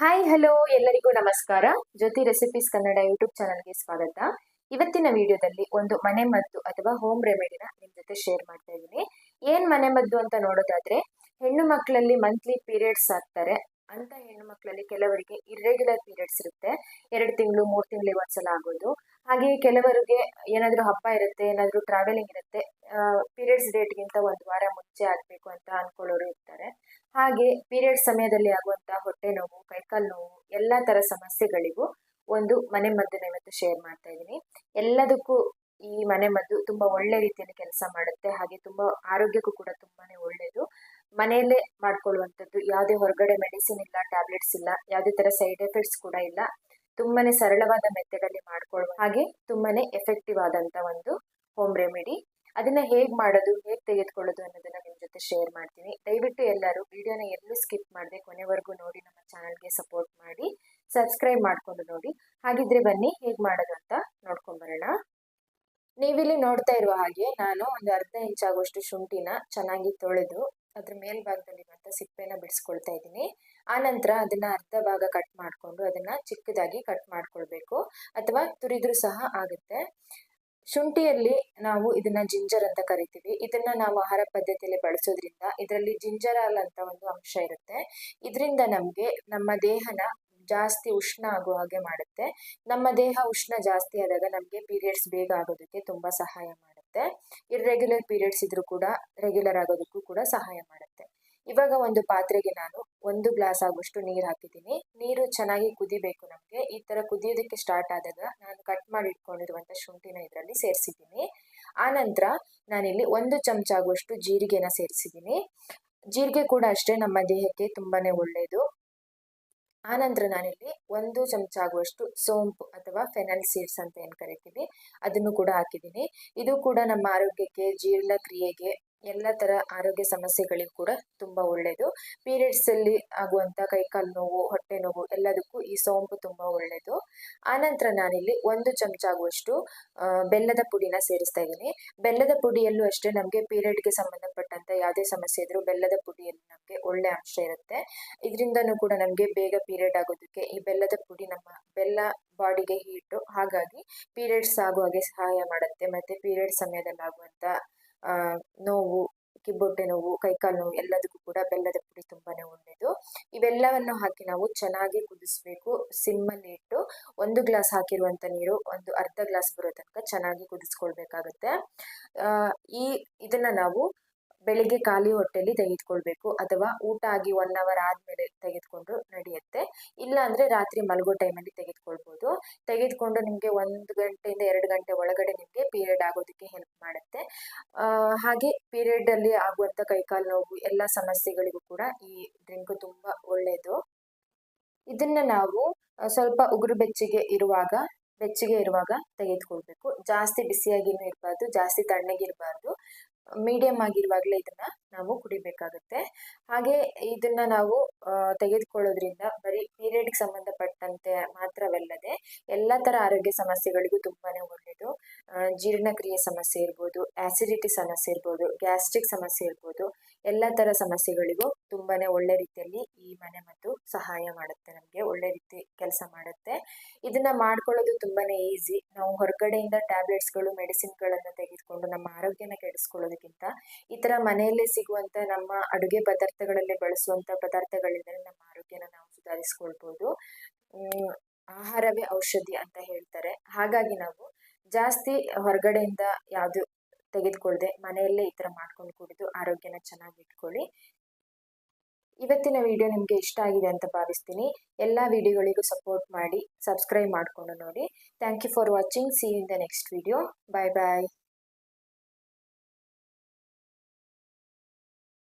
Hi hello ಎಲ್ಲರಿಗೂ ನಮಸ್ಕಾರ. ಜ್ಯೋತಿ recipes Kannada YouTube ಚಾನಲ್ಗೆ ಸ್ವಾಗತ. ಇವತ್ತಿನ ವಿಡಿಯೋದಲ್ಲಿ ಒಂದು ಮನೆ ಮದ್ದು ಅಥವಾ ಹೋಮ್ ರೆಮಿಡಿನ ನಿಮ್ ಜೊತೆ ಶೇರ್ ಮಾಡ್ತಾ ಇದ್ದೀನಿ. ಏನ್ ಮನೆ ಮದ್ದು ಅಂತ ನೋಡೋದಾದ್ರೆ, ಹೆಣ್ಣು ಮಕ್ಕಳಲ್ಲಿ ಮಂತ್ಲಿ ಪೀರಿಯಡ್ಸ್ ಆಗ್ತಾರೆ ಅಂತ ಹೆಣ್ಣು ಮಕ್ಕಳಲ್ಲಿ ಕೆಲವರಿಗೆ ಇರ್ರೆಗ್ಯುಲರ್ ಪೀರಿಯಡ್ಸ್ ಇರುತ್ತೆ. ಎರಡು ತಿಂಗಳು, ಮೂರು ತಿಂಗಳಿಗೆ ಒಂದ್ಸಲ ಆಗೋದು. ಹಾಗೆ ಕೆಲವರಿಗೆ ಏನಾದರೂ ಹಬ್ಬ ಇರುತ್ತೆ, ಏನಾದರೂ ಟ್ರಾವೆಲಿಂಗ್ ಇರುತ್ತೆ ಪೀರಿಯಡ್ಸ್ ಡೇಟ್ಗಿಂತ ಒಂದು ವಾರ ಮುಂಚೆ ಆಗಬೇಕು ಅಂತ ಅನ್ಕೊಳ್ಳೋರು ಇರ್ತಾರೆ. ಹಾಗೆ ಪೀರಿಯಡ್ಸ್ ಸಮಯದಲ್ಲಿ ಆಗುವಂತಹ ಹೊಟ್ಟೆ ನೋವು ಕೈಕಾಲು ನೋವು ಎಲ್ಲ ಥರ ಸಮಸ್ಯೆಗಳಿಗೂ ಒಂದು ಮನೆ ಮದ್ದನ್ನ ಇವತ್ತು ಶೇರ್ ಮಾಡ್ತಾ ಇದ್ದೀನಿ. ಎಲ್ಲದಕ್ಕೂ ಈ ಮನೆ ಮದ್ದು ತುಂಬಾ ಒಳ್ಳೆ ರೀತಿಯಲ್ಲಿ ಕೆಲಸ ಮಾಡುತ್ತೆ, ಹಾಗೆ ತುಂಬಾ ಆರೋಗ್ಯಕ್ಕೂ ಕೂಡ ತುಂಬಾನೇ ಒಳ್ಳೆಯದು. ಮನೆಯಲ್ಲೇ ಮಾಡ್ಕೊಳ್ಳುವಂಥದ್ದು, ಯಾವುದೇ ಹೊರಗಡೆ ಮೆಡಿಸಿನ್ ಇಲ್ಲ ಟ್ಯಾಬ್ಲೆಟ್ಸ್ ಇಲ್ಲ, ಯಾವುದೇ ತರ ಸೈಡ್ ಎಫೆಕ್ಟ್ಸ್ ಕೂಡ ಇಲ್ಲ, ತುಂಬಾನೇ ಸರಳವಾದ ಮೆಥಡಲ್ಲಿ ಮಾಡ್ಕೊಳ್ಳುವ ಹಾಗೆ ತುಂಬಾನೇ ಎಫೆಕ್ಟಿವ್ ಆದಂತ ಒಂದು ಹೋಮ್ ರೆಮಿಡಿ ಅದನ್ನ ಹೇಗ್ ಮಾಡೋದು, ಹೇಗ್ ತೆಗೆದುಕೊಳ್ಳೋದು ಅನ್ನೋದನ್ನ ಶೇರ್ ಮಾಡ್ತೀನಿ. ದಯವಿಟ್ಟು ಎಲ್ಲರೂ ವಿಡಿಯೋನ ಎಲ್ಲೂ ಸ್ಕಿಪ್ ಮಾಡದೆ ಕೊನೆವರೆಗೂ ನೋಡಿ ನಮ್ಮ ಚಾನಲ್ಗೆ ಸಪೋರ್ಟ್ ಮಾಡಿ ಸಬ್ಸ್ಕ್ರೈಬ್ ಮಾಡಿಕೊಂಡು ನೋಡಿ. ಹಾಗಿದ್ರೆ ಬನ್ನಿ, ಹೇಗೆ ಮಾಡೋದು ಅಂತ ನೋಡ್ಕೊಂಡ್ ಬರೋಣ. ನೀವಿಲ್ಲಿ ನೋಡ್ತಾ ಇರುವ ಹಾಗೆ ನಾನು ಒಂದು ಅರ್ಧ ಇಂಚ್ ಆಗುವಷ್ಟು ಶುಂಠಿನ ಚೆನ್ನಾಗಿ ತೊಳೆದು ಅದ್ರ ಮೇಲ್ಭಾಗದಲ್ಲಿರುವಂಥ ಸಿಪ್ಪೆನ ಬಿಡಿಸ್ಕೊಳ್ತಾ ಇದ್ದೀನಿ. ಆನಂತರ ಅದನ್ನ ಅರ್ಧ ಭಾಗ ಕಟ್ ಮಾಡಿಕೊಂಡು ಅದನ್ನ ಚಿಕ್ಕದಾಗಿ ಕಟ್ ಮಾಡ್ಕೊಳ್ಬೇಕು. ಅಥವಾ ತುರಿದ್ರು ಸಹ ಆಗುತ್ತೆ. ಶುಂಠಿಯಲ್ಲಿ ನಾವು ಇದನ್ನ ಜಿಂಜರ್ ಅಂತ ಕರಿತೀವಿ. ಇದನ್ನ ನಾವು ಆಹಾರ ಪದ್ಧತಿಯಲ್ಲಿ ಬಳಸೋದ್ರಿಂದ ಇದರಲ್ಲಿ ಜಿಂಜರಾಲ್ ಅಂತ ಒಂದು ಅಂಶ ಇರುತ್ತೆ. ಇದರಿಂದ ನಮಗೆ ನಮ್ಮ ದೇಹನ ಜಾಸ್ತಿ ಉಷ್ಣ ಆಗುವ ಹಾಗೆ ಮಾಡುತ್ತೆ. ನಮ್ಮ ದೇಹ ಉಷ್ಣ ಜಾಸ್ತಿ ಆದಾಗ ನಮಗೆ ಪೀರಿಯಡ್ಸ್ ಬೇಗ ಆಗೋದಕ್ಕೆ ತುಂಬಾ ಸಹಾಯ ಮಾಡುತ್ತೆ. ಇರ್ರೆಗ್ಯುಲರ್ ಪೀರಿಯಡ್ಸ್ ಇದ್ರೂ ಕೂಡ ರೆಗ್ಯುಲರ್ ಆಗೋದಕ್ಕೂ ಕೂಡ ಸಹಾಯ ಮಾಡುತ್ತೆ. ಇವಾಗ ಒಂದು ಪಾತ್ರೆಗೆ ನಾನು ಒಂದು ಗ್ಲಾಸ್ ಆಗುವಷ್ಟು ನೀರು ಹಾಕಿದ್ದೀನಿ. ನೀರು ಚೆನ್ನಾಗಿ ಕುದಿಬೇಕು ನಮಗೆ. ಈ ಥರ ಕುದಿಯೋದಕ್ಕೆ ಸ್ಟಾರ್ಟ್ ಆದಾಗ ನಾನು ಕಟ್ ಮಾಡಿ ಇಟ್ಕೊಂಡಿರುವಂಥ ಶುಂಠಿನ ಇದರಲ್ಲಿ ಸೇರಿಸಿದ್ದೀನಿ. ಆನಂತರ ನಾನಿಲ್ಲಿ ಒಂದು ಚಮಚ ಆಗುವಷ್ಟು ಜೀರಿಗೆನ ಸೇರಿಸಿದ್ದೀನಿ. ಜೀರಿಗೆ ಕೂಡ ಅಷ್ಟೇ ನಮ್ಮ ದೇಹಕ್ಕೆ ತುಂಬಾ ಒಳ್ಳೆಯದು ಆನಂತರ ನಾನಿಲ್ಲಿ ಒಂದು ಚಮಚ ಆಗುವಷ್ಟು ಸೋಂಪು ಅಥವಾ ಫೆನಲ್ ಸೀಡ್ಸ್ ಅಂತ ಏನು ಕರಿತೀವಿ, ಅದನ್ನು ಕೂಡ ಹಾಕಿದ್ದೀನಿ. ಇದು ಕೂಡ ನಮ್ಮ ಆರೋಗ್ಯಕ್ಕೆ ಜೀರ್ಣಕ್ರಿಯೆಗೆ ಎಲ್ಲ ಥರ ಆರೋಗ್ಯ ಸಮಸ್ಯೆಗಳಿಗೆ ಕೂಡ ತುಂಬ ಒಳ್ಳೆಯದು ಪೀರಿಯಡ್ಸಲ್ಲಿ ಆಗುವಂಥ ಕೈಕಾಲು ನೋವು, ಹೊಟ್ಟೆ ನೋವು ಎಲ್ಲದಕ್ಕೂ ಈ ಸೋಂಪು ತುಂಬ ಒಳ್ಳೆಯದು ಆನಂತರ ನಾನಿಲ್ಲಿ ಒಂದು ಚಮಚ ಆಗುವಷ್ಟು ಬೆಲ್ಲದ ಪುಡಿನ ಸೇರಿಸ್ತಾ ಇದ್ದೀನಿ. ಬೆಲ್ಲದ ಪುಡಿಯಲ್ಲೂ ಅಷ್ಟೇ ನಮಗೆ ಪೀರಿಯಡ್ಗೆ ಸಂಬಂಧಪಟ್ಟಂಥ ಯಾವುದೇ ಸಮಸ್ಯೆ ಇದ್ರೂ ಬೆಲ್ಲದ ಪುಡಿಯಲ್ಲಿ ನಮಗೆ ಒಳ್ಳೆ ಅಂಶ ಇರುತ್ತೆ. ಇದರಿಂದನೂ ಕೂಡ ನಮಗೆ ಬೇಗ ಪೀರಿಯಡ್ ಆಗೋದಕ್ಕೆ ಈ ಬೆಲ್ಲದ ಪುಡಿ ನಮ್ಮ ಬೆಲ್ಲ ಬಾಡಿಗೆ ಹೀಟು ಹಾಗಾಗಿ ಪೀರಿಯಡ್ಸ್ ಆಗುವಾಗೆ ಸಹಾಯ ಮಾಡುತ್ತೆ. ಮತ್ತು ಪೀರಿಯಡ್ ಸಮಯದಲ್ಲಿ ಆಗುವಂಥ ನೋವು, ಕಿಬ್ಬೊಟ್ಟೆ ನೋವು, ಕೈಕಾಲು ನೋವು ಎಲ್ಲದಕ್ಕೂ ಕೂಡ ಬೆಲ್ಲದ ಪುಡಿ ತುಂಬಾನೇ ಒಳ್ಳೆಯದು ಇವೆಲ್ಲವನ್ನು ಹಾಕಿ ನಾವು ಚೆನ್ನಾಗಿ ಕುದಿಸ್ಬೇಕು. ಸಿಮ್ಮಲ್ಲಿ ಇಟ್ಟು ಒಂದು ಗ್ಲಾಸ್ ಹಾಕಿರುವಂಥ ನೀರು, ಒಂದು ಅರ್ಧ ಗ್ಲಾಸ್ ಬರೋ ತನಕ ಚೆನ್ನಾಗಿ ಕುದಿಸ್ಕೊಳ್ಬೇಕಾಗತ್ತೆ. ಈ, ಇದನ್ನ ನಾವು ಬೆಳಿಗ್ಗೆ ಖಾಲಿ ಹೊಟ್ಟೆಯಲ್ಲಿ ತೆಗೆದುಕೊಳ್ಬೇಕು ಅಥವಾ ಊಟ ಆಗಿ ಒನ್ ಅವರ್ ಆದಮೇಲೆ ತೆಗೆದುಕೊಂಡು ನಡೆಯುತ್ತೆ. ಇಲ್ಲ ಅಂದರೆ ರಾತ್ರಿ ಮಲಗೋ ಟೈಮಲ್ಲಿ ತೆಗೆದುಕೊಳ್ಬೋದು. ತೆಗೆದುಕೊಂಡು ನಿಮಗೆ ಒಂದು ಗಂಟೆಯಿಂದ ಎರಡು ಗಂಟೆ ಒಳಗಡೆ ನಿಮಗೆ ಪೀರಿಯಡ್ ಆಗೋದಕ್ಕೆ ಹೆಲ್ಪ್ ಮಾಡುತ್ತೆ. ಹಾಗೆ ಪೀರಿಯಡಲ್ಲಿ ಆಗುವಂಥ ಕೈಕಾಲು ನೋವು, ಎಲ್ಲ ಸಮಸ್ಯೆಗಳಿಗೂ ಕೂಡ ಈ ಡ್ರಿಂಕ್ ತುಂಬ ಒಳ್ಳೆಯದು ಇದನ್ನು ನಾವು ಸ್ವಲ್ಪ ಉಗುರು ಬೆಚ್ಚಗೆ ಇರುವಾಗ ಬೆಚ್ಚಗೆ ಇರುವಾಗ ತೆಗೆದುಕೊಳ್ಬೇಕು. ಜಾಸ್ತಿ ಬಿಸಿಯಾಗಿನೂ ಇರಬಾರ್ದು, ಜಾಸ್ತಿ ತಣ್ಣಗಿರಬಾರ್ದು. ಮೀಡಿಯಮ್ ಆಗಿರುವಾಗಲೇ ಇದನ್ನ ನಾವು ಕುಡಿಬೇಕಾಗುತ್ತೆ. ಹಾಗೆ ಇದನ್ನ ನಾವು ತೆಗೆದುಕೊಳ್ಳೋದ್ರಿಂದ ಬರೀ ಪೀರಿಯಡ್ಗೆ ಸಂಬಂಧಪಟ್ಟಂತೆ ಮಾತ್ರವಲ್ಲದೆ ಎಲ್ಲ ಥರ ಆರೋಗ್ಯ ಸಮಸ್ಯೆಗಳಿಗೂ ತುಂಬಾನೇ ಒಳ್ಳೆಯದು. ಜೀರ್ಣಕ್ರಿಯೆ ಸಮಸ್ಯೆ ಇರ್ಬೋದು ಆ್ಯಸಿಡಿಟಿ ಸಮಸ್ಯೆ ಇರ್ಬೋದು ಗ್ಯಾಸ್ಟ್ರಿಕ್ ಸಮಸ್ಯೆ ಇರ್ಬೋದು ಎಲ್ಲ ಥರ ಸಮಸ್ಯೆಗಳಿಗೂ ತುಂಬಾನೇ ಒಳ್ಳೆ ರೀತಿಯಲ್ಲಿ ಈ ಮನೆ ಮದ್ದು ಸಹಾಯ ಮಾಡುತ್ತೆ ನಮಗೆ, ಒಳ್ಳೆ ರೀತಿ ಕೆಲಸ ಮಾಡುತ್ತೆ. ಇದನ್ನ ಮಾಡ್ಕೊಳ್ಳೋದು ತುಂಬಾನೇ ಈಸಿ. ನಾವು ಹೊರಗಡೆಯಿಂದ ಟ್ಯಾಬ್ಲೆಟ್ಸ್ಗಳು, ಮೆಡಿಸಿನ್ಗಳನ್ನು ತೆಗೆದುಕೊಂಡು ನಮ್ಮ ಆರೋಗ್ಯನ ಕೆಡಿಸ್ಕೊಳ್ಳೋದಕ್ಕಿಂತ ಈ ಥರ ಮನೆಯಲ್ಲೇ ಸಿಗುವಂಥ ನಮ್ಮ ಅಡುಗೆ ಪದಾರ್ಥಗಳಲ್ಲಿ ಬಳಸುವಂಥ ಪದಾರ್ಥಗಳಿಂದ ನಮ್ಮ ಆರೋಗ್ಯನ ನಾವು ಸುಧಾರಿಸ್ಕೊಳ್ಬೋದು. ಆಹಾರವೇ ಔಷಧಿ ಅಂತ ಹೇಳ್ತಾರೆ. ಹಾಗಾಗಿ ನಾವು ಜಾಸ್ತಿ ಹೊರಗಡೆಯಿಂದ ಯಾವುದು ತೆಗೆದುಕೊಳ್ಳದೆ ಮನೆಯಲ್ಲೇ ಈ ಥರ ಮಾಡ್ಕೊಂಡು ಕುಡಿದು ಆರೋಗ್ಯನ ಚೆನ್ನಾಗಿ ಇಟ್ಕೊಳ್ಳಿ. ಇವತ್ತಿನ ವಿಡಿಯೋ ನಿಮಗೆ ಇಷ್ಟ ಆಗಿದೆ ಅಂತ ಭಾವಿಸ್ತೀನಿ. ಎಲ್ಲ ವಿಡಿಯೋಗಳಿಗೂ ಸಪೋರ್ಟ್ ಮಾಡಿ ಸಬ್ಸ್ಕ್ರೈಬ್ ಮಾಡಿಕೊಂಡು ನೋಡಿ. Thank you for watching see in the next video bye bye